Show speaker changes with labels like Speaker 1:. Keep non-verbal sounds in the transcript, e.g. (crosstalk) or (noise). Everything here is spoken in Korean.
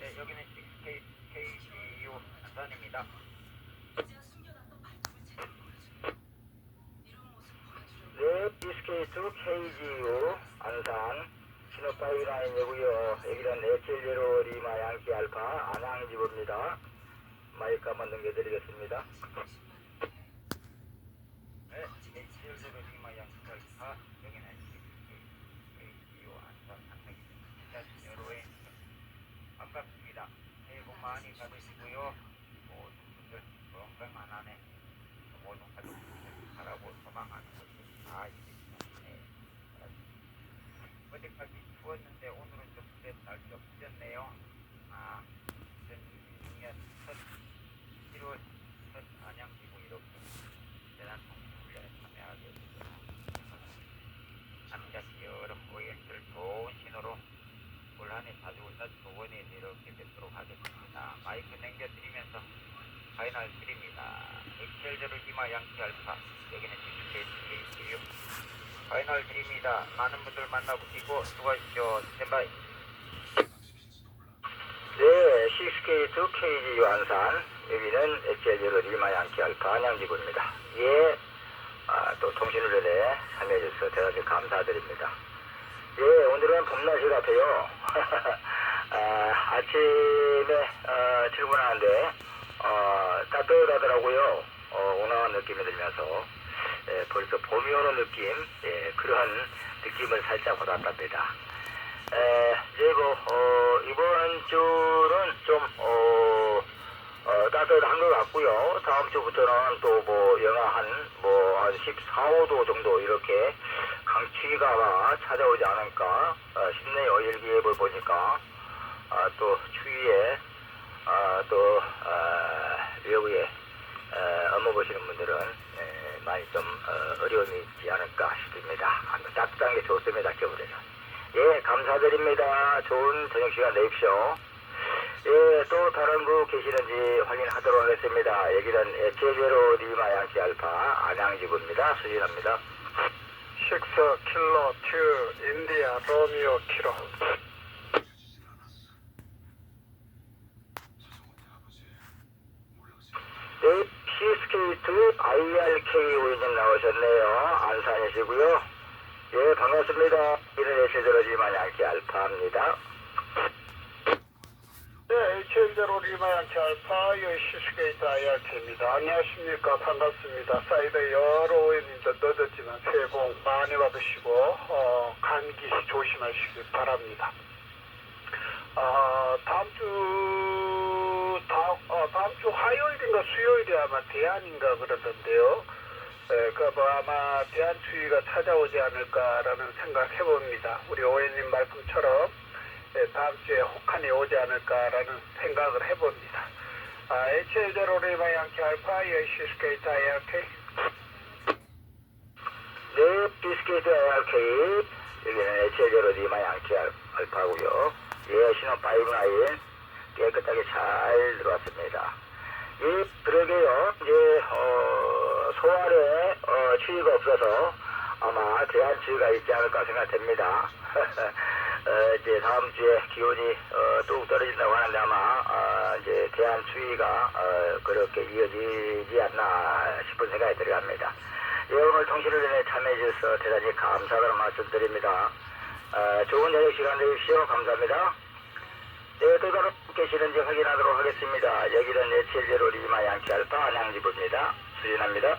Speaker 1: 네, 여기는 K, KGU 안산입니다. 네, 비스케이트 KGU 안산 신호 파이 라인이고요. 여기는 에첼제로 리마 양키 알파 안양 지부입니다. 마이크 한번 넘겨드리겠습니다. 네, 에첼제로 리마 양키 알파 여기는 KGU 안산 안양입니다. 여러분 반갑습니다. 새해 복 많이 받으시고요. 건강한 한해 모든 가족분들 바라고 소망하는 것이 다 이루어집니다. 네, 어제까지 추웠는데 오늘은 좀 그래 날씨가 풀렸네요. 아, 2026년 첫 1월 첫 안양지구 이렇게 대단한 동물훈련에 참여하게 되고 남자시 여름 고객들 좋은 신호로 올 한해 자주 올라 좋은 일 이렇게 뵙도록 하겠습니다. 마이크 남겨드리면서 파이널 드립니다. 엑셀제로 히마 양키 알파 여기는 GPK 파이널 드립니다. 많은 분들 만나보시고 수고하십시오. 스탠바이. 네, 시스케이트 KG 완산 여기는 엑셀제로 리마 양키 알파 안양지구입니다. 예, 아, 또 통신훈련에 참여해주셔서 대단히 감사드립니다. 예, 오늘은 봄날씨 같아요. (laughs) 아, 아침에 어, 출근하는데 어, 따뜻하더라고요. 어, 온화한 느낌이 들면서 예, 벌써 봄이 오는 느낌, 예, 그러한 느낌을 살짝 받았답니다. 에, 이제 뭐 어, 이번 주는 좀 어, 어, 따뜻한 것 같고요. 다음 주부터는 또 뭐 영하 한 뭐한 14, 5도 정도 이렇게 강추위가 찾아오지 않을까 어, 싶네요. 일기예보를 보니까 아, 또 추위에 아, 또 아, 외부에 에, 업무 보시는 분들은 에, 많이 좀 어, 어려움이 있지 않을까 싶습니다. 따뜻한 게 좋습니다. 겨울에는. 예, 감사드립니다. 좋은 저녁 시간 내십시오. 예, 또 다른 분 계시는지 확인하도록 하겠습니다. 여기는 제제로 리마 양키 알파 안양지구입니다. 수진합니다.
Speaker 2: 식서 킬러 튜 인디아 로미오 키로
Speaker 1: 네, C스케이트 IRK 오인님 나오셨네요. 안산이시고요. 예, 반갑습니다. 제제로 리마 양키 알파입니다.
Speaker 2: 네, HL제로 리마양키 알파 여 시스게이트 IRT입니다. 안녕하십니까. 반갑습니다. 사이드 여러 오해님도 늦었지만 새해 복 많이 받으시고 어, 감기 조심하시기 바랍니다. 아, 다음 주 다음, 주 화요일인가 수요일이 아마 대안인가 그러던데요. 예, 그뭐 아마 대안 추위가 찾아오지 않을까라는 생각해 봅니다. 우리 오해님 말씀처럼 예, 다음 주에 혹한이 오지 않을까라는 생각을 해봅니다. 아, HL0 리바 양키 알파 여시스케이트 IRK
Speaker 1: 네, 비스케이트 ARK 여기는 HL제로 리마 양키 알- 알파고요. 예, 신호 파이브 라인 깨끗하게 잘 들어왔습니다. 예, 그러게요. 이제 어, 소알에 어, 추위가 없어서 아마 대한 추위가 있지 않을까 생각됩니다. (laughs) 어, 이제 다음 주에 기온이 어, 뚝 떨어진다고 하는데 아마 어, 이제 대한 추위가 어, 그렇게 이어지지 않나 싶은 생각이 들어갑니다. 예, 오늘 통신훈련에 참여해 주셔서 대단히 감사하다는 말씀드립니다. 어, 좋은 저녁 시간 되십시오. 감사합니다. 계시는지 확인하도록 하겠습니다. 여기는 예체제로 리마 양키 알파 안양지부입니다. 수진합니다.